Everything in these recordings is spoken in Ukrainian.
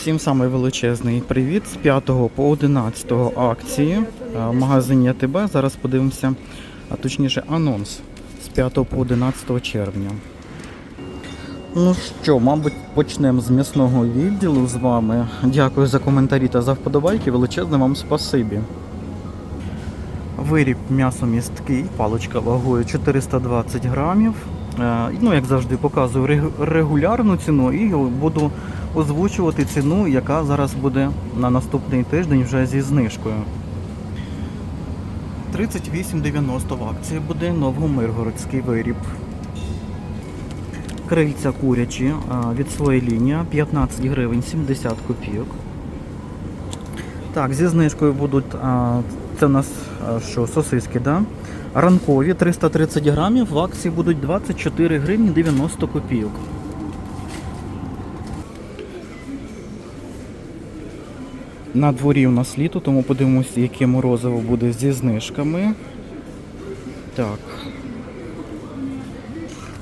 Всім самий величезний привіт з 5 по 11 акції е, в магазині АТБ. Зараз подивимося, а точніше анонс з 5 по 11 червня. Ну що, мабуть, почнемо з м'ясного відділу з вами. Дякую за коментарі та за вподобайки. Величезне вам спасибі. Виріб м'ясомісткий, паличка вагою 420 грамів. Е, Ну, як завжди, показую регулярну ціну і буду озвучувати ціну, яка зараз буде на наступний тиждень вже зі знижкою. 38,90 в акції буде новомиргородський виріб. Крильця курячі від своєї лінії 15 гривень 70 копійок. Так, зі знижкою будуть, це у нас що, сосиски, да? Ранкові 330 грамів, в акції будуть 24 гривні 90 копійок. На дворі у нас літо, тому подивимося, яке морозиво буде зі знижками. Так.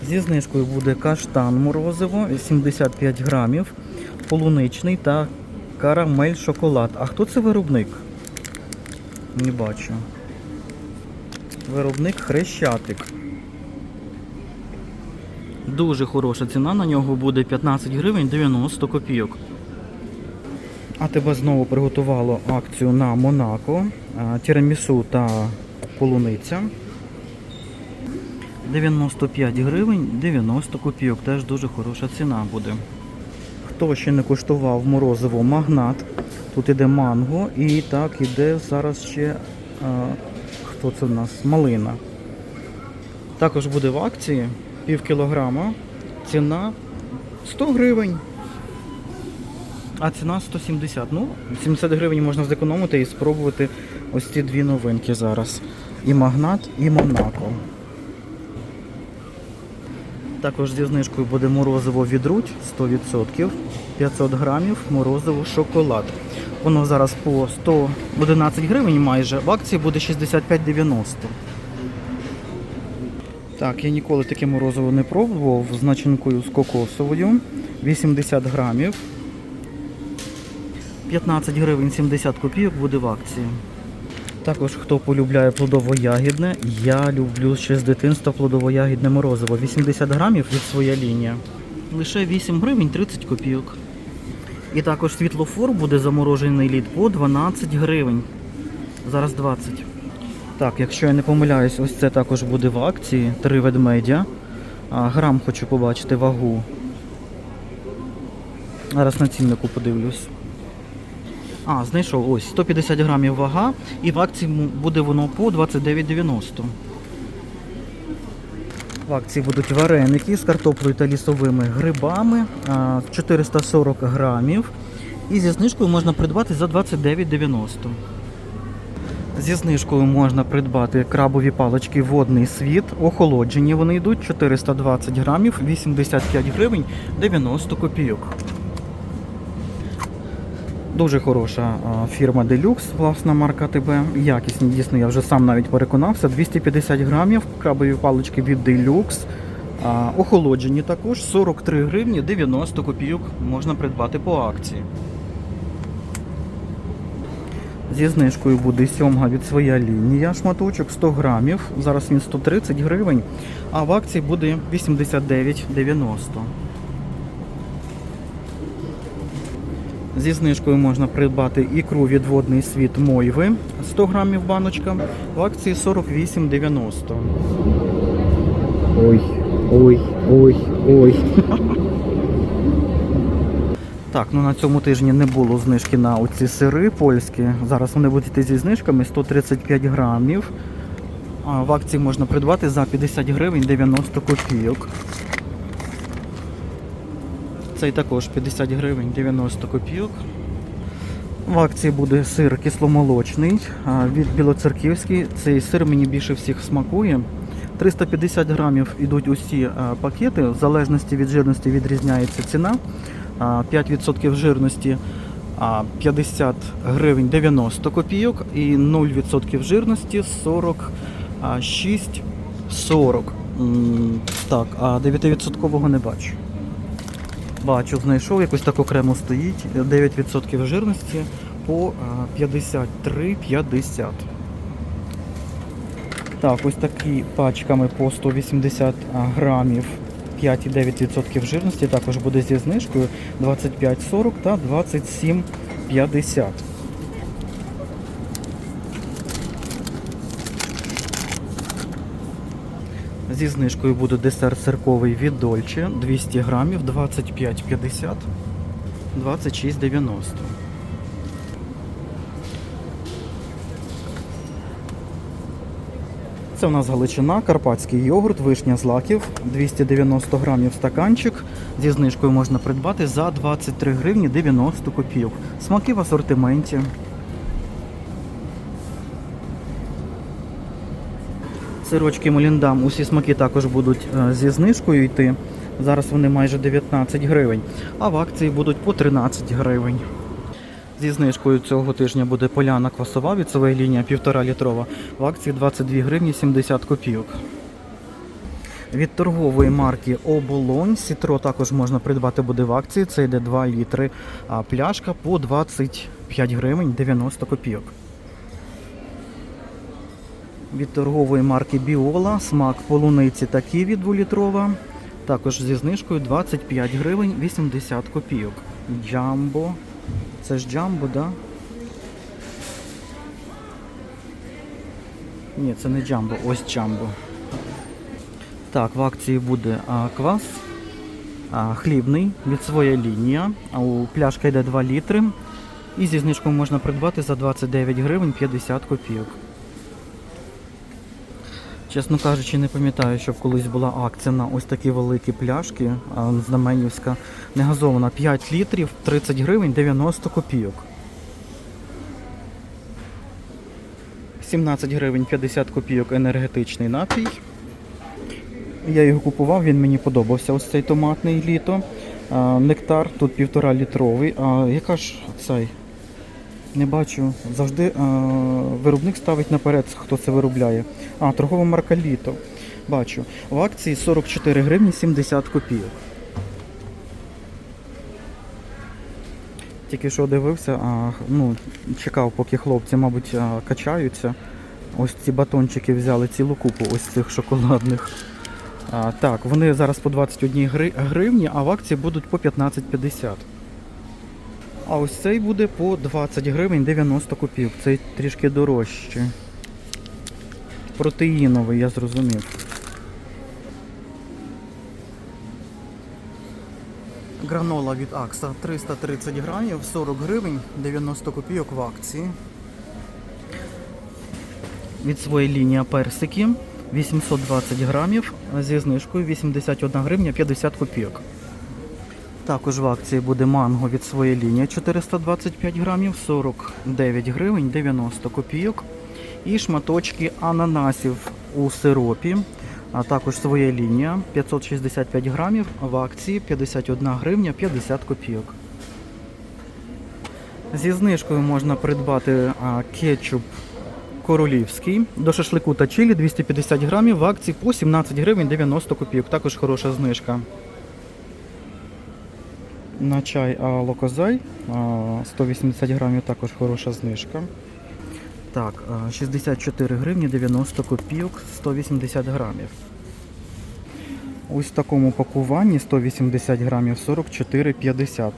Зі знижкою буде каштан морозиво 75 грамів, полуничний та карамель шоколад. А хто це виробник? Не бачу. Виробник хрещатик. Дуже хороша ціна на нього буде 15 гривень 90 копійок. А тебе знову приготувало акцію на Монако, тірамісу та полуниця. 95 гривень 90 копійок. Теж дуже хороша ціна буде. Хто ще не куштував морозиво магнат, тут іде манго і так іде зараз ще а, хто це в нас? Малина. Також буде в акції пів кілограма. Ціна 100 гривень. А ціна 170. Ну, 70 гривень можна зекономити і спробувати ось ці дві новинки зараз. І магнат, і Монако. Також зі знижкою буде морозиво відруть 100%, 500 грамів, морозиво шоколад. Воно зараз по 111 гривень майже, в акції буде 65,90. Так, я ніколи таке морозиво не пробував з начинкою з кокосовою. 80 грамів. 15 гривень 70 копійок буде в акції. Також хто полюбляє плодово-ягідне, я люблю ще з дитинства плодово-ягідне морозиво. 80 грамів від своя лінія. Лише 8 гривень 30 копійок. І також світлофор буде заморожений лід по 12 гривень. Зараз 20. Так, якщо я не помиляюсь, ось це також буде в акції. Три ведмедя. А, грам хочу побачити вагу. Зараз на ціннику подивлюсь. А, знайшов ось 150 грамів вага, і в акції буде воно по 29,90. В акції будуть вареники з картоплею та лісовими грибами, 440 грамів. І зі знижкою можна придбати за 29,90. Зі знижкою можна придбати крабові палички водний світ. Охолоджені вони йдуть 420 грамів, 85 гривень 90 копійок. Дуже хороша фірма Deluxe, власна марка ТБ. Якісні, дійсно, я вже сам навіть переконався. 250 грамів крабові палички від Deluxe. Охолоджені також 43 гривні 90 копійок можна придбати по акції. Зі знижкою буде сьомга від своя лінія шматочок 100 грамів. Зараз він 130 гривень, а в акції буде 89,90. Зі знижкою можна придбати ікру від водний світ Мойви 100 грамів баночка. В акції 48,90. Ой, ой, ой, ой. Так, ну на цьому тижні не було знижки на оці сири польські. Зараз вони будуть йти зі знижками 135 грамів. В акції можна придбати за 50 гривень 90 копійок. Цей також 50 гривень 90 копійок. В акції буде сир кисломолочний від Білоцерківський. Цей сир мені більше всіх смакує. 350 грамів йдуть усі пакети. В залежності від жирності відрізняється ціна. 5% жирності 50 гривень 90 копійок і 0% жирності 46 40. Так, а 9% не бачу. Бачу, знайшов якусь таку крему стоїть. 9% жирності по 53,50. Так, ось такі пачками по 180 грамів 5,9% жирності. Також буде зі знижкою 25,40 та 27,50. Зі знижкою буде десерт цирковий від Дольче 200 грамів 25,50 26,90. Це у нас галичина, карпатський йогурт, вишня з лаків, 290 грамів стаканчик. Зі знижкою можна придбати за 23 гривні 90 копійок. Смаки в асортименті. Сирочки Моліндам, усі смаки також будуть е, зі знижкою йти. Зараз вони майже 19 гривень, а в акції будуть по 13 гривень. Зі знижкою цього тижня буде поляна квасова від своєї лінії 1,5 літрова. В акції 22 гривні 70 копійок. Від торгової марки Оболонь Сітро також можна придбати буде в акції. Це йде 2 літри, а пляшка по 25 гривень 90 копійок. Від торгової марки Біола смак полуниці та ківі 2-літрова. Також зі знижкою 25 гривень 80 копійок. Джамбо. Це ж джамбо, да? Ні, це не джамбо, ось джамбо. Так, в акції буде а, квас а, хлібний від своєї лінії. А у пляшка йде 2 літри. І зі знижкою можна придбати за 29 гривень 50 копійок. Чесно кажучи, не пам'ятаю, щоб колись була акція на ось такі великі пляшки. а, Знаменівська негазована 5 літрів, 30 гривень 90 копійок. 17 гривень 50 копійок енергетичний напій. Я його купував, він мені подобався. Ось цей томатний літо. Нектар тут півтора літровий. А яка ж цей? Не бачу. Завжди а, виробник ставить наперед, хто це виробляє. А, торгова марка Літо. Бачу. В акції 44 гривні 70 копійок. Тільки що дивився, а, ну, чекав, поки хлопці, мабуть, а, качаються. Ось ці батончики взяли цілу купу ось цих шоколадних. А, так, вони зараз по 21 гривні, а в акції будуть по 15,50. А ось цей буде по 20 гривень 90 копійок. Цей трішки дорожче. Протеїновий, я зрозумів. Гранола від Акса 330 грамів, 40 гривень, 90 копійок в акції. Від своєї лінії персики 820 грамів зі знижкою 81 гривня 50 копійок. Також в акції буде манго від своєї лінії 425 грамів, 49 гривень 90 копійок. І шматочки ананасів у сиропі, а також своя лінія 565 грамів, в акції 51 гривня 50 копійок. Зі знижкою можна придбати кетчуп королівський до шашлику та чилі 250 грамів в акції по 17 гривень 90 копійок. Також хороша знижка. На чай Локозай 180 грамів також хороша знижка. Так, 64 гривні 90 копійок 180 грамів. Ось в такому пакуванні 180 грамів 44,50.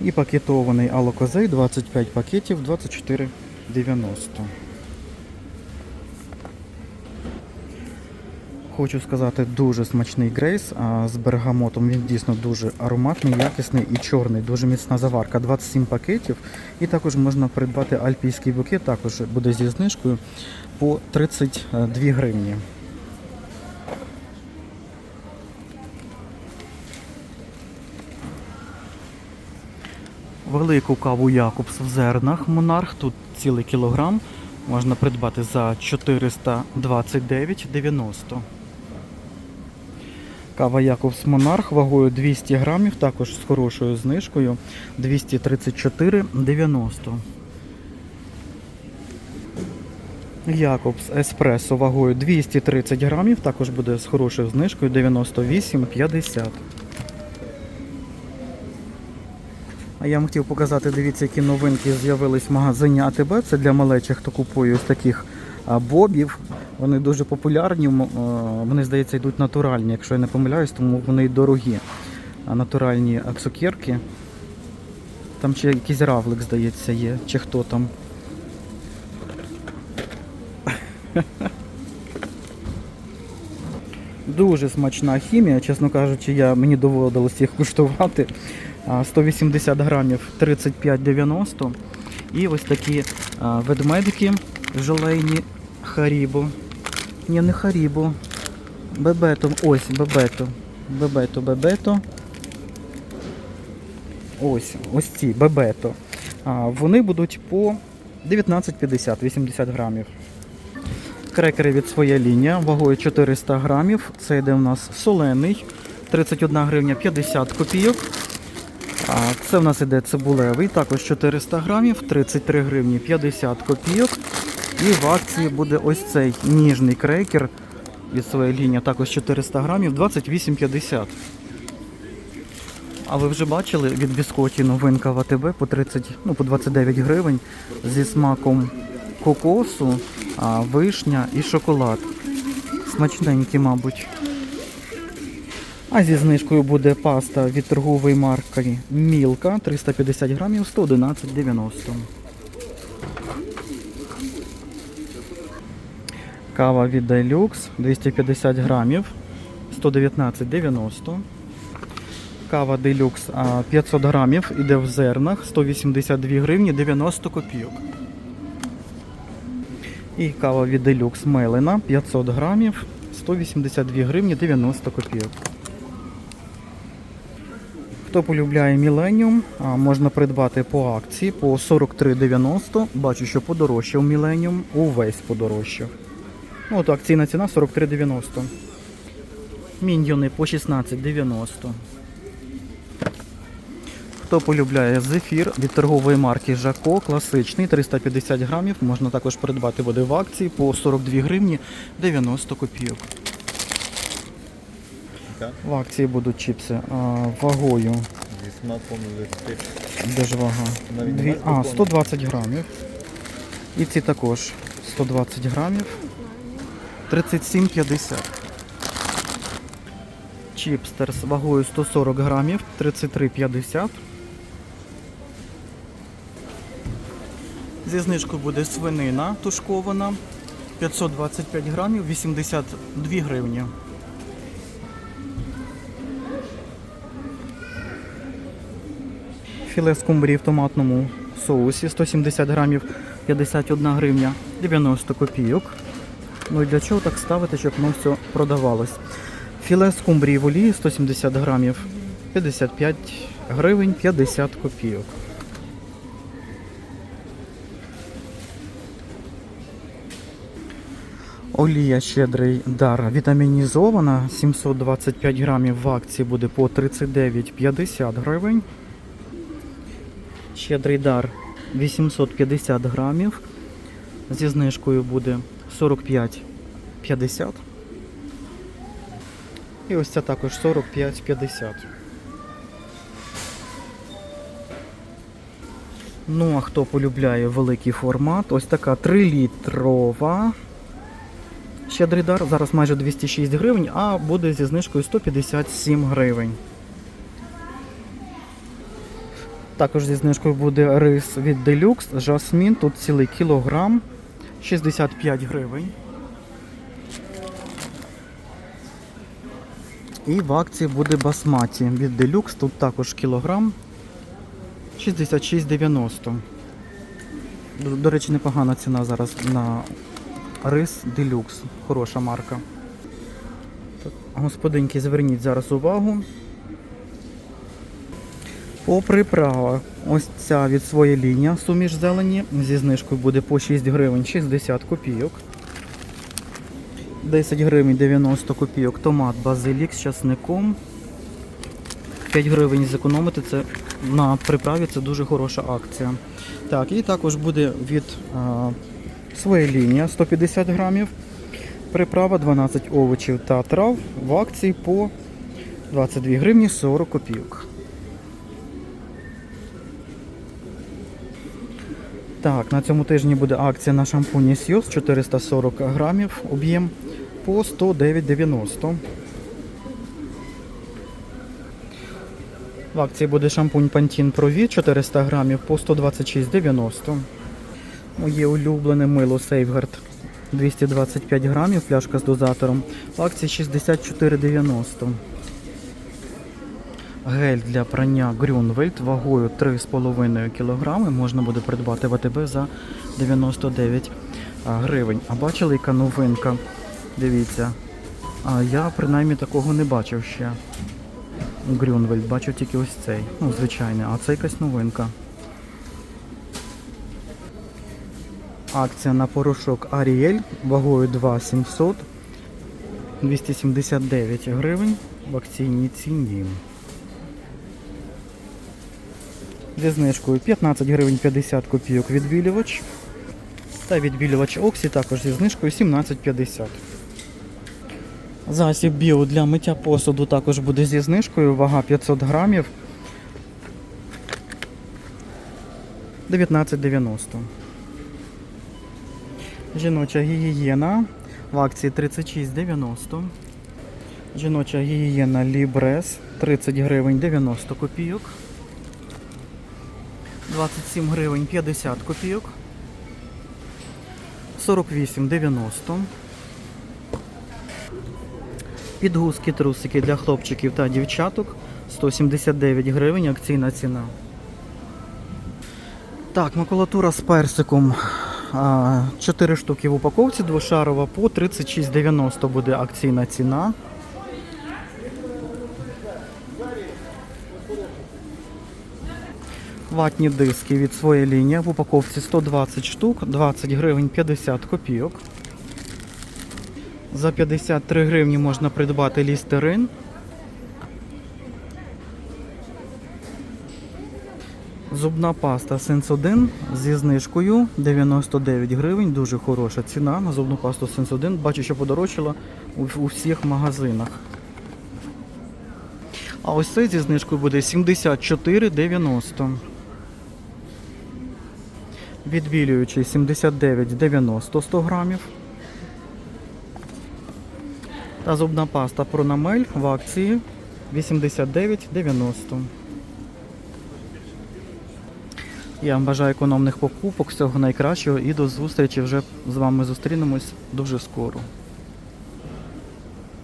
І пакетований алокозей 25 пакетів 24,90. Хочу сказати, дуже смачний грейс з бергамотом. Він дійсно дуже ароматний, якісний і чорний, дуже міцна заварка. 27 пакетів. І також можна придбати альпійський букет, також буде зі знижкою по 32 гривні. Велику каву Якобс в зернах Монарх. Тут цілий кілограм. Можна придбати за 429,90. Кава Якобс Монарх вагою 200 грамів, також з хорошою знижкою 234,90. Якобс Еспресо вагою 230 грамів, також буде з хорошою знижкою 98,50. А я вам хотів показати, дивіться, які новинки з'явились в магазині АТБ. Це для малечі, хто купує ось таких бобів. Вони дуже популярні, е, вони, здається, йдуть натуральні, якщо я не помиляюсь, тому вони дорогі. Натуральні цукерки. Там ще якийсь равлик, здається, є, чи хто там. Дуже смачна хімія, чесно кажучи, я, мені доводилось їх куштувати. 180 грамів 35,90. І ось такі ведмедики желейні Харібо. Ні, не Харібо. Бебето. Ось, бебето. Бебето, бебето. Ось, ось ці бебето. А, вони будуть по 19,50, 80 грамів. Крекери від своя лінія вагою 400 грамів. Це йде у нас солений, 31 гривня 50 копійок. А це в нас іде цибулевий, також 400 грамів, 33 гривні 50 копійок. І в акції буде ось цей ніжний крекер від своєї лінії, також 400 грамів, 28,50. А ви вже бачили від біскоті новинка в АТБ по 30, ну по 29 гривень зі смаком кокосу, вишня і шоколад. Смачненькі, мабуть. А зі знижкою буде паста від торгової марки Мілка 350 грамів 111,90. Кава від Deluxe 250 грамів 119,90. Кава Deluxe 500 грамів іде в зернах 182 гривні 90 копійок. І кава від Deluxe Мелена 500 грамів 182 гривні 90 копійок. Хто полюбляє Millennium, можна придбати по акції по 43,90. Бачу, що подорожчав Millennium, увесь подорожчав. Ну, от акційна ціна 43,90. Міньйони по 16,90. Хто полюбляє зефір від торгової марки Жако, класичний 350 грамів, можна також придбати буде в акції по 42 гривні 90 копійок. В акції будуть чіпси а, вагою. зі смаком. Де ж вага? Дві... А, 120 грамів. І ці також 120 грамів. 37,50. Чіпстер з вагою 140 грамів, 33,50. Зі знижкою буде свинина тушкована. 525 грамів, 82 гривні. Філе скумбрії в томатному соусі 170 грамів 51 гривня 90 копійок. Ну і для чого так ставити, щоб воно все продавалось? Філе скумбрії в олії 170 грамів 55 гривень 50 копійок. Олія щедрий дар вітамінізована 725 грамів в акції буде по 39,50 гривень. Щедрий дар 850 грамів. Зі знижкою буде 45,50. І ось це також 45,50. Ну, а хто полюбляє великий формат, ось така 3-літрова. Щедрий дар, зараз майже 206 гривень, а буде зі знижкою 157 гривень. Також зі знижкою буде рис від Deluxe, жасмін, тут цілий кілограм, 65 гривень. І в акції буде басматі від Deluxe, тут також кілограм, 66,90. До, до речі, непогана ціна зараз на рис Deluxe, хороша марка. Господинки, зверніть зараз увагу. По приправах. Ось ця від своєї лінії суміш зелені. Зі знижкою буде по 6 гривень 60 копійок. 10 гривень 90 копійок. Томат базилік з часником. 5 гривень зекономити. Це на приправі це дуже хороша акція. Так, і також буде від а, Своя лінія 150 грамів. Приправа 12 овочів та трав в акції по 22 гривні 40 копійок. Так, на цьому тижні буде акція на шампуні Сьюз 440 грамів, об'єм по 109,90. В акції буде шампунь Pantene Pro V 400 грамів по 126,90. Моє улюблене мило Safeguard 225 грамів, пляшка з дозатором. В акції 64,90. Гель для прання Grünwald вагою 3,5 кг можна буде придбати в АТБ за 99 гривень. А бачили, яка новинка? Дивіться. А я принаймні такого не бачив ще. Grünwald, бачу тільки ось цей. Ну, звичайний, а це якась новинка. Акція на порошок Ariel вагою 2,700 279 гривень в акційній ціні. Зі знижкою 15 гривень 50 копійок відбілювач. Та відбілювач Оксі також зі знижкою 17,50. Засіб біо для миття посуду також буде зі знижкою. Вага 500 грамів. 19,90. Жіноча гігієна в акції 36,90. Жіноча гігієна Лібрес 30 гривень 90 копійок. 27 гривень 50 копійок. 48,90. Підгузки трусики для хлопчиків та дівчаток 179 гривень акційна ціна. Так, макулатура з персиком. 4 штуки в упаковці, двошарова по 36,90 буде акційна ціна. Ватні диски від своєї лінії в упаковці 120 штук, 20 гривень 50 копійок. За 53 гривні можна придбати лістерин. Зубна паста Sensodyne зі знижкою 99 гривень. Дуже хороша ціна на зубну пасту Sensodyne. Бачу, що подорожчала у всіх магазинах. А ось цей зі знижкою буде 74,90. Відбілюючий 79,90 100 грамів. Та зубна паста Пронамель в акції 89,90. Я вам бажаю економних покупок, всього найкращого і до зустрічі вже з вами зустрінемось дуже скоро.